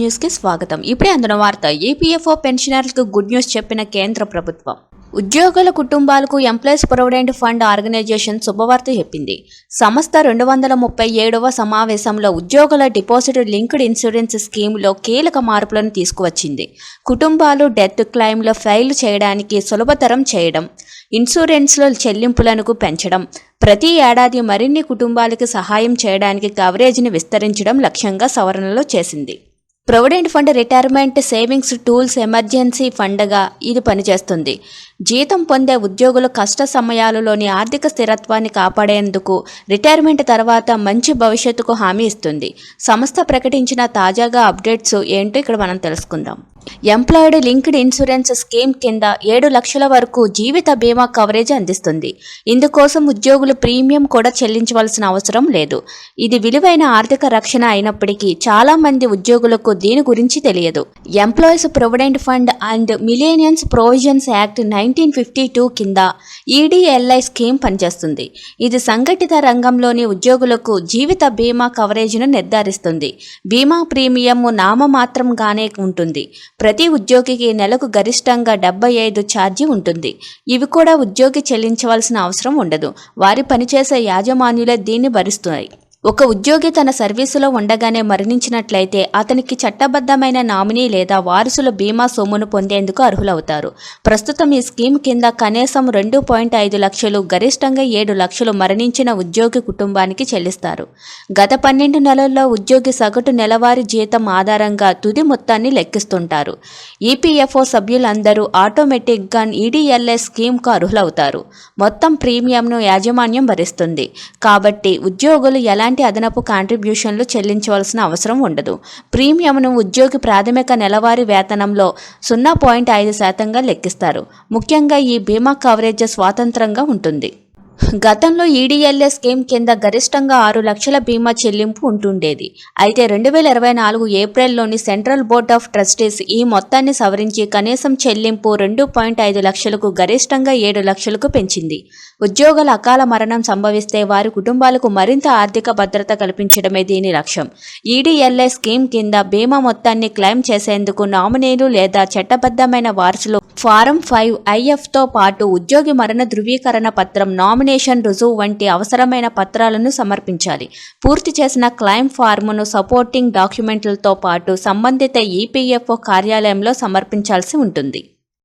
న్యూస్కి స్వాగతం. ఇప్పుడే అందున వార్త. ఈపీఎఫ్ఓ పెన్షనర్లకు గుడ్ న్యూస్ చెప్పిన కేంద్ర ప్రభుత్వం. ఉద్యోగుల కుటుంబాలకు ఎంప్లాయీస్ ప్రొవిడెంట్ ఫండ్ ఆర్గనైజేషన్ శుభవార్త చెప్పింది. సంస్థ రెండు వందల ముప్పై ఏడవ సమావేశంలో ఉద్యోగుల డిపాజిట్ లింక్డ్ ఇన్సూరెన్స్ స్కీమ్లో కీలక మార్పులను తీసుకువచ్చింది. కుటుంబాలు డెత్ క్లెయిమ్లో ఫైల్ చేయడానికి సులభతరం చేయడం ఇన్సూరెన్స్లో చెల్లింపులను పెంచడం ప్రతి ఏడాది మరిన్ని కుటుంబాలకు సహాయం చేయడానికి కవరేజీని విస్తరించడం లక్ష్యంగా సవరణలో చేసింది. Provident fund retirement savings tools emergency ఫండ్గా ఇది పనిచేస్తుంది. జీతం పొందే ఉద్యోగుల కష్ట సమయాలలోని ఆర్థిక స్థిరత్వాన్ని కాపాడేందుకు రిటైర్మెంట్ తర్వాత మంచి భవిష్యత్తుకు హామీ ఇస్తుంది. సంస్థ ప్రకటించిన తాజాగా అప్డేట్స్ ఏంటో ఇక్కడ మనం తెలుసుకుందాం. ఎంప్లాయిడ్ లింక్డ్ ఇన్సూరెన్స్ స్కీమ్ కింద ఏడు లక్షల వరకు జీవిత బీమా కవరేజ్ అందిస్తుంది. ఇందుకోసం ఉద్యోగులు ప్రీమియం కూడా చెల్లించవలసిన అవసరం లేదు. ఇది విలువైన ఆర్థిక రక్షణ అయినప్పటికీ చాలా మంది ఉద్యోగులకు దీని గురించి తెలియదు. Employees provident fund and miscellaneous provisions act nineteen fifty two కింద ఈడీఎల్ఐ స్కీమ్ పనిచేస్తుంది. ఇది సంఘటిత రంగంలోని ఉద్యోగులకు జీవిత బీమా కవరేజ్ను నిర్ధారిస్తుంది. బీమా ప్రీమియం నామమాత్రంగానే ఉంటుంది. ప్రతి ఉద్యోగికి నెలకు గరిష్టంగా డెబ్బై ఐదు ఛార్జీ ఉంటుంది. ఇవి కూడా ఉద్యోగి చెల్లించవలసిన అవసరం ఉండదు. వారి పనిచేసే యాజమాన్యులే దీన్ని భరిస్తున్నాయి ఒక ఉద్యోగి తన సర్వీసులో ఉండగానే మరణించినట్లయితే అతనికి చట్టబద్ధమైన నామినీ లేదా వారసుల బీమా సొమ్మును పొందేందుకు అర్హులవుతారు. ప్రస్తుతం ఈ స్కీమ్ కింద కనీసం రెండు పాయింట్ ఐదు లక్షలు గరిష్టంగా ఏడు లక్షలు మరణించిన ఉద్యోగి కుటుంబానికి చెల్లిస్తారు. గత పన్నెండు నెలల్లో ఉద్యోగి సగటు నెలవారీ జీతం ఆధారంగా తుది మొత్తాన్ని లెక్కిస్తుంటారు. ఈపీఎఫ్ఓ సభ్యులందరూ ఆటోమేటిక్గా ఈడీఎల్ఏ స్కీమ్కు అర్హులవుతారు. మొత్తం ప్రీమియంను యాజమాన్యం భరిస్తుంది. కాబట్టి ఉద్యోగులు ఎలా ఎలాంటి అదనపు కాంట్రిబ్యూషన్లు చెల్లించవలసిన అవసరం ఉండదు. ప్రీమియంను ఉద్యోగి ప్రాథమిక నెలవారీ వేతనంలో సున్నా పాయింట్ ఐదు శాతంగా లెక్కిస్తారు. ముఖ్యంగా ఈ బీమా కవరేజ్ స్వాతంత్రంగా ఉంటుంది. గతంలో ఈడీఎల్ఏ స్కీమ్ కింద గరిష్టంగా ఆరు లక్షల బీమా చెల్లింపు ఉంటుండేది. అయితే రెండు వేల ఇరవై నాలుగు ఏప్రిల్లోని సెంట్రల్ బోర్డ్ ఆఫ్ ట్రస్టీస్ ఈ మొత్తాన్ని సవరించి కనీసం చెల్లింపు రెండు పాయింట్ ఐదు లక్షలకు గరిష్టంగా ఏడు లక్షలకు పెంచింది. ఉద్యోగుల అకాల మరణం సంభవిస్తే వారి కుటుంబాలకు మరింత ఆర్థిక భద్రత కల్పించడమే దీని లక్ష్యం. ఈడీఎల్ఏ స్కీమ్ కింద బీమా మొత్తాన్ని క్లెయిమ్ చేసేందుకు నామినీలు లేదా చట్టబద్ధమైన వారసులు ఫారం ఫైవ్ ఐఎఫ్తో పాటు ఉద్యోగి మరణ ధృవీకరణ పత్రం నామినేషన్ రుజువు వంటి అవసరమైన పత్రాలను సమర్పించాలి. పూర్తి చేసిన క్లైమ్ ఫార్మును సపోర్టింగ్ డాక్యుమెంట్లతో పాటు సంబంధిత ఈపీఎఫ్ఓ కార్యాలయంలో సమర్పించాల్సి ఉంటుంది.